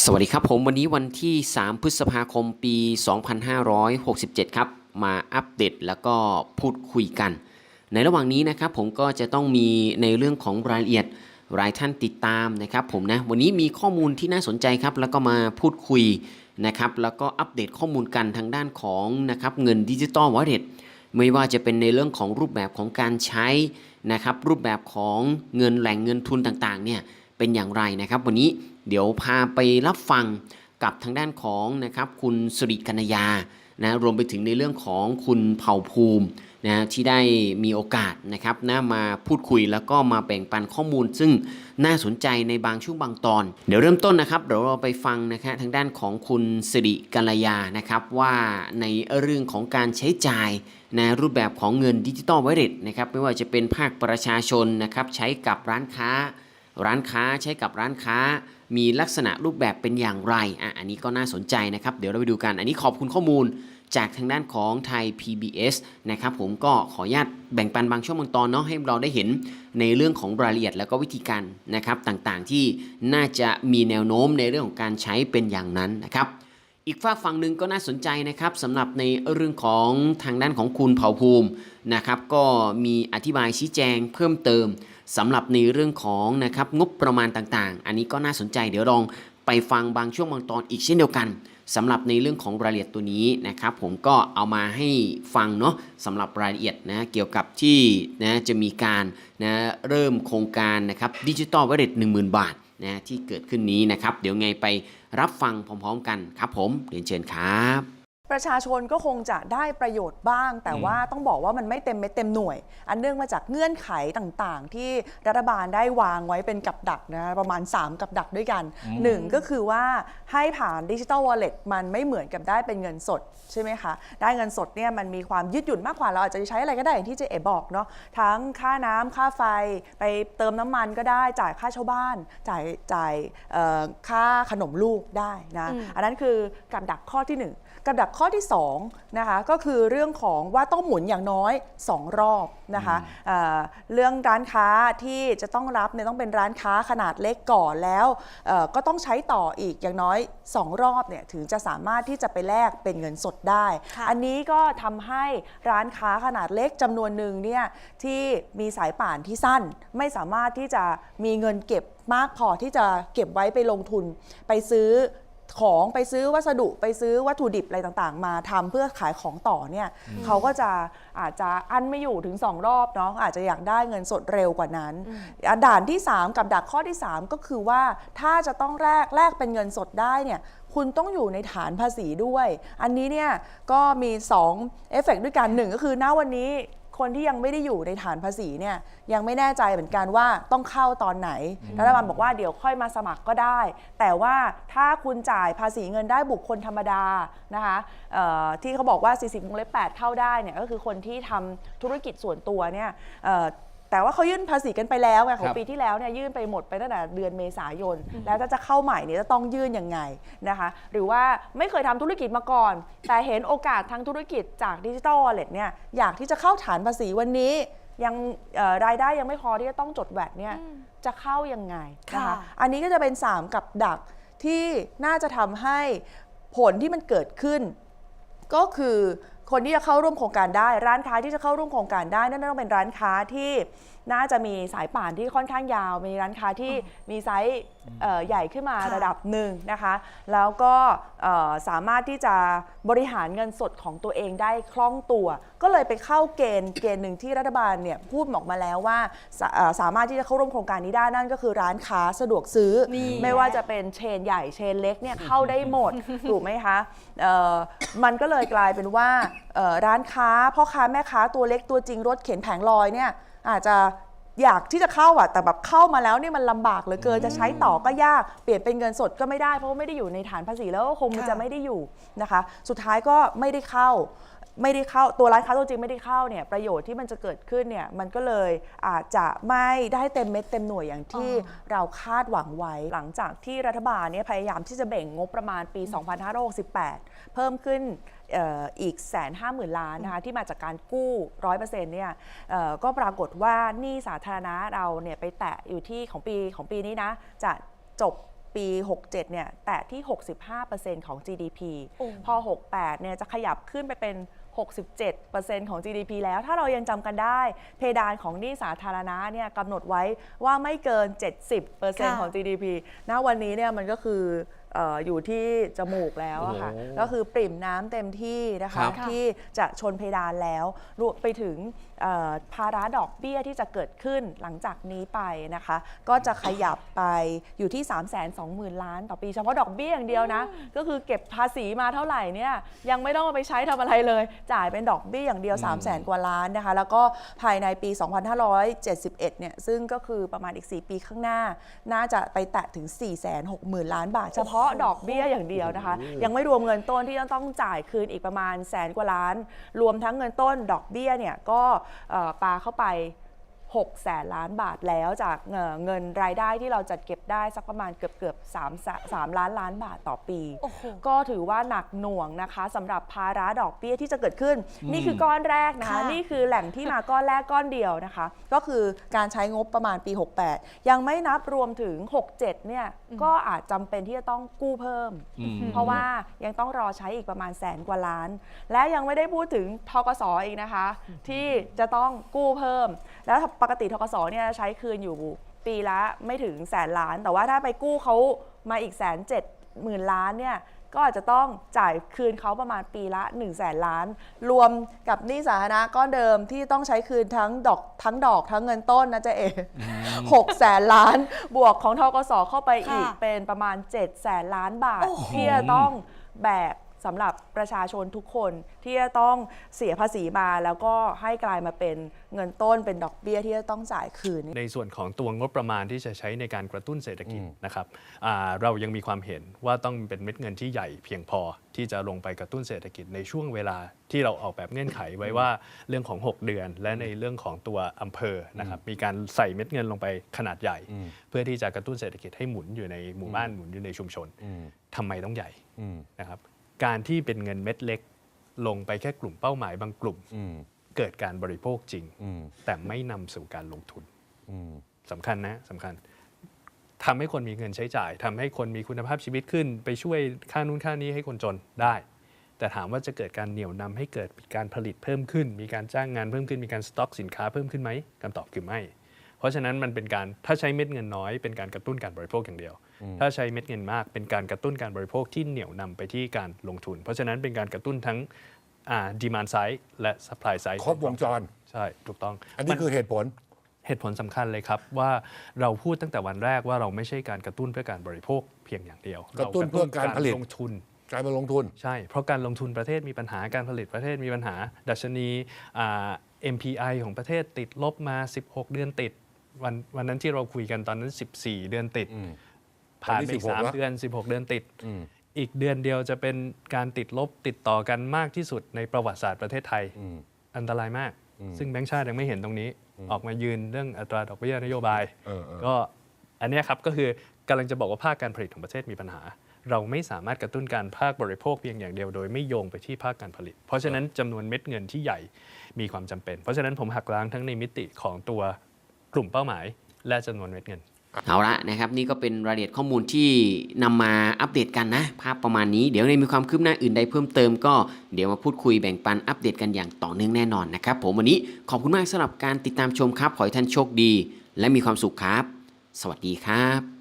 สวัสดีครับผมวันนี้วันที่ 3 พฤษภาคมปี 2567 ครับ มาอัปเดตแล้วก็พูดคุยกัน ในระหว่างนี้นะครับผมก็จะต้องมีในเรื่องของรายละเอียดรายท่านติดตามนะครับผมนะวันนี้มีข้อมูลที่น่าสนใจครับแล้วก็มาพูดคุยนะครับแล้วก็อัปเดตข้อมูลกันทางด้านของนะครับเงินดิจิตอลวอลเล็ตไม่ว่าจะเป็นในเรื่องของรูปแบบของการใช้นะครับรูปแบบของเงินแหล่งเงินทุนต่างๆเนี่ยเป็นอย่างไรนะครับ วันนี้ เดี๋ยวพาไปรับฟังกับทางด้านของนะครับคุณสุริกัญญานะรวมไปถึงในเรื่องของคุณเผ่าภูมินะที่ได้มีโอกาสนะครับนะมาพูดคุยแล้วก็มาแบ่งปันข้อมูล ซึ่งน่าสนใจในบางช่วงบางตอน เดี๋ยวเริ่มต้นนะครับเดี๋ยวเราไปฟังนะครับทางด้านของคุณสิริกัญญานะครับว่าในเรื่องของการใช้จ่ายในรูปแบบของเงินดิจิตอลไวเรตนะครับไม่ว่าจะเป็นภาคประชาชนนะครับใช้กับร้านค้า ร้านค้าใช้กับร้านค้า มีลักษณะรูปแบบเป็นอย่างไรอะอันนี้ก็น่าสนใจนะครับ เดี๋ยวเราไปดูกัน อันนี้ขอบคุณข้อมูลจากทางด้านของไทย PBS นะครับผมก็ขออนุญาตแบ่งปันบางช่วงบางตอนเนาะให้เราได้เห็นในเรื่องของรายละเอียดแล้วก็วิธีการนะครับต่างๆที่น่าจะมีแนวโน้มในเรื่องของการใช้เป็นอย่างนั้นนะครับ อีกฝากฝั่งหนึ่งก็น่าสนใจนะครับสำหรับในเรื่องของทางด้านของคุณเผ่าภูมินะครับ ก็มีอธิบายชี้แจงเพิ่มเติมสำหรับในเรื่องของนะครับงบประมาณต่างๆ อันนี้ก็น่าสนใจเดี๋ยวลองไปฟังบางช่วงบางตอนอีกเช่นเดียวกันสำหรับในเรื่องของรายละเอียดตัวนี้นะครับ ผมก็เอามาให้ฟังเนาะสำหรับรายละเอียดนะเกี่ยวกับที่นะจะมีการนะเริ่มโครงการนะครับดิจิตอลวอลเล็ตหนึ่งหมื่นบาท นะที่เกิดขึ้นนี้นะครับ เดี๋ยวไงไปรับฟังพร้อม ๆ กันครับผมเรียนเชิญครับ ประชาชนก็คงจะได้ประโยชน์บ้าง แต่ว่าต้องบอกว่ามันไม่เต็มเม็ดเต็มหน่วย อันเนื่องมาจากเงื่อนไขต่างๆ ที่รัฐบาลได้วางไว้เป็นกับดักนะประมาณ 3 กับดักด้วยกันหนึ่งก็คือว่าให้ผ่านดิจิ t a ลวอลเล็ตมันไม่เหมือนกับได้เป็นเงินสดใช่ไหมคะ ได้เงินสดเนี่ยมันมีความยืดหยุ่นมากกว่าเราอาจจะใช้อะไรก็ได้อย่างที่เจเอบอกเนาะทั้งค่าน้ำค่าไฟไปเติมน้ำมันก็ได้จ่ายค่าเช่าบ้าน จ่ายจ่ายเอ่อค่าขนมลูกได้นะอันนั้นคือกับดักข้อที่หนึ่งกับดักข้อที่2นะคะก็คือเรื่องของว่าต้องหมุนอย่างน้อย 2 รอบนะคะเอ่อเรื่องร้านค้าที่จะต้องรับเนี่ยต้องเป็นร้านค้าขนาดเล็กก่อนแล้วเอ่อก็ต้องใช้ต่ออีกอย่างน้อย 2 รอบเนี่ยถึงจะสามารถที่จะไปแลกเป็นเงินสดได้ค่ะอันนี้ก็ทำให้ร้านค้าขนาดเล็กจำนวนหนึ่งเนี่ยที่มีสายป่านที่สั้น ไม่สามารถที่จะมีเงินเก็บมากพอที่จะเก็บไว้ไปลงทุนไปซื้อ ของไปซื้อวัสดุไปซื้อวัตถุดิบอะไรต่างๆ มาทำเพื่อขายของต่อเนี่ยเขาก็จะอาจจะอันไม่อยู่ถึง 2 รอบเนาะอาจจะอยากได้เงินสดเร็วกว่านั้นอะด่านที่ 3 กับดักข้อที่ 3 ก็คือว่าถ้าจะต้องแลกแลกเป็นเงินสดได้เนี่ยคุณต้องอยู่ในฐานภาษีด้วย อันนี้เนี่ยก็มี2เอฟเฟกต์ด้วยกันหนึ่งก็คือณวันนี้ คนที่ยังไม่ได้อยู่ในฐานภาษีเนี่ยยังไม่แน่ใจเหมือนกันว่าต้องเข้าตอนไหนรัฐบาลบอกว่าเดี๋ยวค่อยมาสมัครก็ได้ แต่ว่าถ้าคุณจ่ายภาษีเงินได้บุคคลธรรมดานะคะเอ่อที่เขาบอกว่า 40วงเล็บ8เข้าได้เนี่ยก็คือคนที่ทำธุรกิจส่วนตัวเนี่ยเอ่อ แต่ว่าเขายื่นภาษีกันไปแล้วไงขอคงรับปีที่แล้วเนี่ยยื่นไปหมดไปตั้งแต่เดือนเมษายน แล้วถ้าจะเข้าใหม่เนี่ยจะต้องยื่นยังไงนะคะ หรือว่าไม่เคยทำธุรกิจมาก่อน แต่เห็นโอกาสทางธุรกิจจากดิจิทัลวอลเล็ตเนี่ยอยากที่จะเข้าฐานภาษีวันนี้ยังเอ่อรายได้ยังไม่พอที่จะต้องจดแวดเนี่ยจะเข้ายังไงนะคะค่ะอันนี้ก็จะเป็น 3 กับดักที่น่าจะทำให้ผลที่มันเกิดขึ้น ก็คือ คนที่จะเข้าร่วมโครงการได้ ร้านค้าที่จะเข้าร่วมโครงการได้นั่นต้องเป็นร้านค้าที่น่าจะมีสายป่านที่ค่อนข้างยาว มีร้านค้าที่มีไซส์เอ่อใหญ่ขึ้นมาค่ะระดับหนึ่งนะคะ แล้วก็เอ่อสามารถที่จะบริหารเงินสดของตัวเองได้คล่องตัว ก็เลยไปเข้าเกณฑ์เกณฑ์หนึ่งที่รัฐบาลเนี่ยพูดออกมาแล้วว่าสาเอ่อสามารถที่จะเข้าร่วมโครงการนี้ได้นั่นก็คือร้านค้าสะดวกซื้อ นี่ ไม่ว่าจะเป็นเชนใหญ่เชนเล็กเนี่ยเข้าได้หมด ถูกไหมคะเอ่อมันก็เลยกลายเป็นว่าเอ่อร้านค้าพ่อค้าแม่ค้าตัวเล็กตัวจริงรถเข็นแผงลอยเนี่ย อาจจะอยากที่จะเข้าอะแต่แบบเข้ามาแล้วเนี่ยมันลำบากเหลือเกินจะใช้ต่อก็ยากเปลี่ยนเป็นเงินสดก็ไม่ได้เพราะว่าไม่ได้อยู่ในฐานภาษีแล้วก็คงมันค่ะจะไม่ได้อยู่นะคะ สุดท้ายก็ไม่ได้เข้า ไม่ได้เข้าตัวร้านค้าตัวจริงไม่ได้เข้าเนี่ยประโยชน์ที่มันจะเกิดขึ้นเนี่ยมันก็เลยอาจจะไม่ได้เต็มเม็ดเต็มหน่วยอย่างที่อ๋อเราคาดหวังไว้ หลังจากที่รัฐบาลเนี่ยพยายามที่จะเบ่งงบประมาณปี 2568 เพิ่มขึ้นเอ่อ อีกแสนห้าหมื่นล้านนะคะที่มาจากการกู้ร้อยเปอร์เซ็นต์เนี่ยเอ่อก็ปรากฏว่าหนี้สาธารณะเราเนี่ยไปแตะอยู่ที่ของปีของปีนี้นะ จะจบปี 67 เนี่ย แตะที่ 65%ของ GDP โอ้พอ 68 เนี่ย จะขยับขึ้นไปเป็น 67%ของ GDP แล้ว ถ้าเรายังจำกันได้ เพดานของหนี้สาธารณะเนี่ยกำหนดไว้ว่าไม่เกิน 70%ของ GDP ณ วันนี้เนี่ยมันก็คือ เอ่ออยู่ที่จมูกแล้วอะค่ะโอ้โหก็คือปริ่มน้ำเต็มที่นะครัคะบที่จะชนเพดานแล้วรวมไปถึงเอ่อ ภาระดอกเบี้ยที่จะเกิดขึ้นหลังจากนี้ไปนะคะ ก็จะขยับไปอยู่ที่ 3 2 0 0 0 0 ล้านต่อปี เฉพาะดอกเบี้ยอย่างเดียวนะ ก็คือเก็บภาษีมาเท่าไหร่เนี่ยยังไม่ต้องเอาไปใช้ทำอะไรเลย จ่ายเป็นดอกเบี้ยอย่างเดียว 3 0 0 0 0 0 กว่าล้านนะคะ แล้วก็ภายในปี 2571 เนี่ยซึ่งก็คือประมาณอีก 4 ปีข้างหน้า น่าจะไปแตะถึง 4 6 0 0 0 0 ล้านบาท เฉพาะดอกเบี้ยอย่างเดียวนะคะ ยังไม่รวมเงินต้นที่จะต้องจ่ายคืนอีกประมาณแสนกว่าล้าน รวมทั้งเงินต้นดอกเบี้ยเนี่ยก็ปลาเข้าไป 6แสนล้านบาทแล้วจากเอ่อเงินรายได้ที่เราจัดเก็บได้สักประมาณเกือบเกือบ3 3ล้านล้านบาทต่อปีโอ้โหก็ถือว่าหนักหน่วงนะคะสำหรับภาระดอกเบี้ยที่จะเกิดขึ้น นี่คือก้อนแรกนะคะค่ะนี่คือแหล่งที่มาก้อนแรกก้อนเดียวนะคะ ก็คือการใช้งบประมาณปี 68 ยังไม่นับรวมถึง 67เนี่ยก็อาจจำเป็นที่จะต้องกู้เพิ่มอืมเพราะว่ายังต้องรอใช้อีกประมาณแสนกว่าล้าน และยังไม่ได้พูดถึงทกสอีกนะคะ ที่จะต้องกู้เพิ่มแล้วปกติทกสเนี่ยใช้คืนอยู่ปีละไม่ถึงแสนล้าน แต่ว่าถ้าไปกู้เขามาอีกแสนเจ็ดหมื่นล้านเนี่ยก็อาจจะต้องจ่ายคืนเขาประมาณปีละ1นึ่งแสนล้าน รวมกับหนี้สาธารณะก้อนเดิมที่ต้องใช้คืนทั้งดอกทั้งดอกทั้งเงินต้นนะเจ๊เอหกแสนล้าน บวกของทกสเข้าไปอีกค่ะเป็นประมาณ7แสนล้านบาทโอ้โหที่จะต้องแบก สำหรับประชาชนทุกคนที่จะต้องเสียภาษีมาแล้วก็ให้กลายมาเป็นเงินต้นเป็นดอกเบี้ยที่จะต้องจ่ายคืน ในส่วนของตัวงบประมาณที่จะใช้ในการกระตุ้นเศรษฐกิจนะครับอ่าเรายังมีความเห็นว่าต้องเป็นเม็ดเงินที่ใหญ่เพียงพอที่จะลงไปกระตุ้นเศรษฐกิจในช่วงเวลาที่เราออกแบบเงื่อนไขไว้ว่าเรื่องของ 6 เดือน และในเรื่องของตัวอำเภอนะครับมีการใส่เม็ดเงินลงไปขนาดใหญ่ เพื่อที่จะกระตุ้นเศรษฐกิจให้หมุนอยู่ในหมู่บ้านหมุนอยู่ในชุมชนทำไมต้องใหญ่นะครับ การที่เป็นเงินเม็ดเล็ก ลงไปแค่กลุ่มเป้าหมายบางกลุ่มเกิดการบริโภคจริง แต่ไม่นำสู่การลงทุนสำคัญนะสำคัญทำให้คนมีเงินใช้จ่ายทำให้คนมีคุณภาพชีวิตขึ้น ไปช่วยค่านู้นค่านี้ให้คนจนได้ แต่ถามว่าจะเกิดการเหนี่ยวนำให้เกิดการผลิตเพิ่มขึ้น มีการจ้างงานเพิ่มขึ้นมีการสต็อกสินค้าเพิ่มขึ้นไหมคำตอบคือไม่ เพราะฉะนั้นมันเป็นการถ้าใช้เม็ดเงินน้อย เป็นการกระตุ้นการบริโภคอย่างเดียว ถ้าใช้เม็ดเงินมากเป็นการกระตุ้นการบริโภคที่เหนี่ยวนำไปที่การลงทุน เพราะฉะนั้นเป็นการกระตุ้นทั้งดีมานไซด์และ supply side ครบวงจรใช่ถูกต้อง อันนี้คือเหตุผลเหตุผลสำคัญเลยครับ ว่าเราพูดตั้งแต่วันแรกว่าเราไม่ใช่การกระตุ้นเพื่อการบริโภคเพียงอย่างเดียว กระตุ้นเพื่อการผลิตลงทุนการมาลงทุน ใช่ เพราะการลงทุนประเทศมีปัญหาการผลิตประเทศมีปัญหา ดัชนีอ่า MPI ของประเทศติดลบมา 16 เดือนติด วันวันนั้นที่เราคุยกันตอนนั้น 14 เดือนติด ผ่านไปตอนนี้อีก16สามแล้วเดือน 16 เดือนติด อีกเดือนเดียวจะเป็นการติดลบติดต่อกันมากที่สุดในประวัติศาสตร์ประเทศไทย อันตรายมาก ซึ่งแบงก์ชาติยังไม่เห็นตรงนี้ ออกมายืนเรื่องอัตราดอกเบี้ยนโยบายเออเออก็อันเนี้ยครับก็คือกำลังจะบอกว่าภาคการผลิตของประเทศมีปัญหา เราไม่สามารถกระตุ้นการภาคบริโภคเพียงอย่างเดียวโดยไม่โยงไปที่ภาคการผลิต เพราะฉะนั้นจำนวนเม็ดเงินที่ใหญ่มีความจำเป็น เพราะฉะนั้นผมหักล้างทั้งในมิติของตัว กลุ่มเป้าหมาย และจำนวนเม็ดเงิน เอาละนะครับนี่ก็เป็นรายละเอียดข้อมูลที่นำมาอัปเดตกันนะ ภาพประมาณนี้เดี๋ยวในมีความคืบหน้าอื่นใดเพิ่มเติมก็เดี๋ยวมาพูดคุยแบ่งปันอัปเดตกันอย่างต่อเนื่องแน่นอนนะครับผมวันนี้ขอบคุณมากสำหรับการติดตามชมครับขอให้ท่านโชคดี และมีความสุขครับ สวัสดีครับ